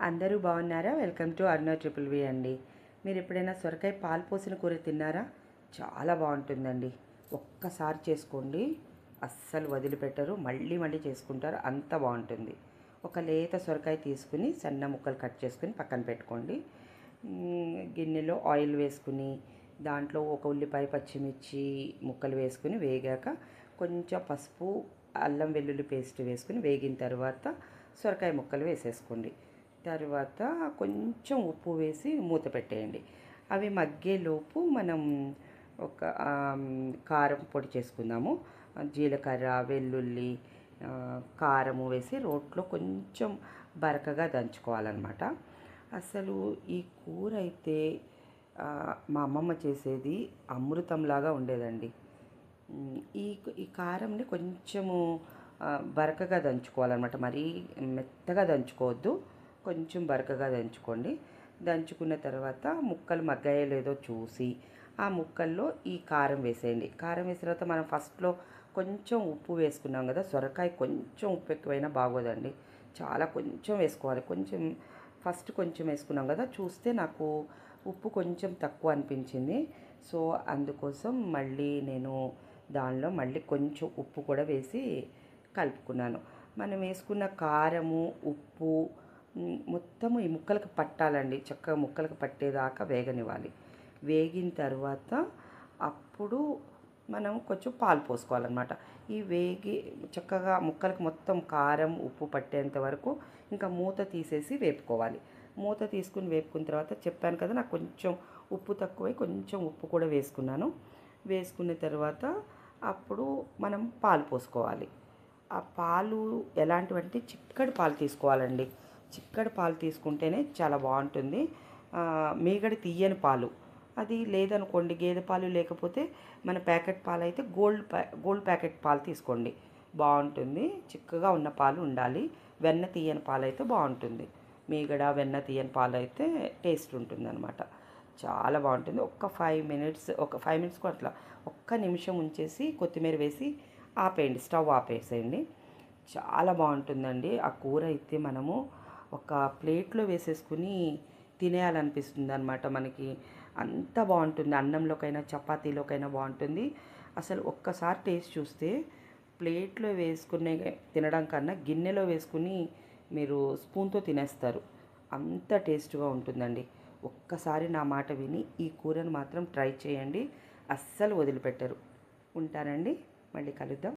అందరూ బాగున్నారా? Welcome to Aruna triple V అండి. మీరు ఎప్పుడైనా సొరకాయ పాలు పోసిన కూర తిన్నారా? చాలా బాగుంటుందండి. ఒక్కసారి చేసుకోండి. అస్సలు వదిలిపెట్టరు. మళ్ళీ మళ్ళీ చేసుకుంటారు. అంత బాగుంటుంది. ఒక లేత సొరకాయ తీసుకుని సన్న ముక్కలు కట్ చేసుకుని పక్కన పెట్టుకోండి. గిన్నెలో ఆయిల్ వేసుకుని దాంట్లో ఒక ఉల్లిపాయ పచ్చిమిర్చి ముక్కలు వేసుకుని వేగాక కొంచెం పసుపు అల్లం వెల్లుల్లి పేస్ట్ వేసుకుని వేగిన తర్వాత సొరకాయ ముక్కలు వేసేసుకోండి. తర్వాత కొంచెం ఉప్పు వేసి మూత పెట్టేయండి. అవి మగ్గేలోపు మనం ఒక కారం పొడి చేసుకుందాము. జీలకర్ర వెల్లుల్లి కారము వేసి రోట్లో కొంచెం బరకగా దంచుకోవాలన్నమాట. అసలు ఈ కూర అయితే మా అమ్మమ్మ చేసేది అమృతంలాగా ఉండేదండి. ఈ ఈ కారంని కొంచెము బరకగా దంచుకోవాలన్నమాట. మరీ మెత్తగా దంచుకోవద్దు. కొంచెం బరకగా దంచుకోండి. దంచుకున్న తర్వాత ముక్కలు మగ్గాయో లేదో చూసి ఆ ముక్కల్లో ఈ కారం వేసేయండి. కారం వేసిన తర్వాత మనం ఫస్ట్లో కొంచెం ఉప్పు వేసుకున్నాం కదా సొరకాయ కొంచెం ఉప్పు ఎక్కువైనా బాగోదండి. చాలా కొంచెం వేసుకోవాలి. కొంచెం ఫస్ట్ కొంచెం వేసుకున్నాం కదా చూస్తే నాకు ఉప్పు కొంచెం తక్కువ అనిపించింది. సో అందుకోసం మళ్ళీ నేను దానిలో మళ్ళీ కొంచెం ఉప్పు కూడా వేసి కలుపుకున్నాను. మనం వేసుకున్న కారము ఉప్పు మొత్తము ఈ ముక్కలకు పట్టాలండి. చక్కగా ముక్కలకు పట్టేదాకా వేగనివ్వాలి. వేగిన తర్వాత అప్పుడు మనం కొంచెం పాలు పోసుకోవాలన్నమాట. ఈ వేగి చక్కగా ముక్కలకు మొత్తం కారం ఉప్పు పట్టేంత వరకు ఇంకా మూత తీసేసి వేపుకోవాలి. మూత తీసుకుని వేపుకున్న తర్వాత చెప్పాను కదా నాకు కొంచెం ఉప్పు తక్కువై కొంచెం ఉప్పు కూడా వేసుకున్నాను. వేసుకున్న తర్వాత అప్పుడు మనం పాలు పోసుకోవాలి. ఆ పాలు ఎలాంటివంటే చిక్కడి పాలు తీసుకోవాలండి. చిక్కడి పాలు తీసుకుంటేనే చాలా బాగుంటుంది. మీగడ తీయని పాలు. అది లేదనుకోండి గేదె పాలు లేకపోతే మన ప్యాకెట్ పాలు అయితే గోల్డ్ ప్యా గోల్డ్ ప్యాకెట్ పాలు తీసుకోండి. బాగుంటుంది. చిక్కగా ఉన్న పాలు ఉండాలి. వెన్న తీయని పాలు అయితే బాగుంటుంది. మీగడ వెన్న తీయని పాలు అయితే టేస్ట్ ఉంటుంది అనమాట చాలా బాగుంటుంది. ఒక్క ఫైవ్ మినిట్స్ ఒక ఫైవ్ మినిట్స్కి అట్లా ఒక్క నిమిషం ఉంచేసి కొత్తిమీర వేసి ఆపేయండి. స్టవ్ ఆపేసేయండి. చాలా బాగుంటుందండి. ఆ కూర అయితే మనము ఒక ప్లేట్లో వేసేసుకుని తినేయాలనిపిస్తుంది అనమాట మనకి. అంత బాగుంటుంది. అన్నంలోకైనా చపాతీలోకైనా బాగుంటుంది. అసలు ఒక్కసారి టేస్ట్ చూస్తే ప్లేట్లో వేసుకునే తినడం కన్నా గిన్నెలో వేసుకుని మీరు స్పూన్తో తినేస్తారు. అంత టేస్ట్గా ఉంటుందండి. ఒక్కసారి నా మాట విని ఈ కూరను మాత్రం ట్రై చేయండి. అస్సలు వదిలిపెట్టరు. ఉంటానండి. మళ్ళీ కలుద్దాం.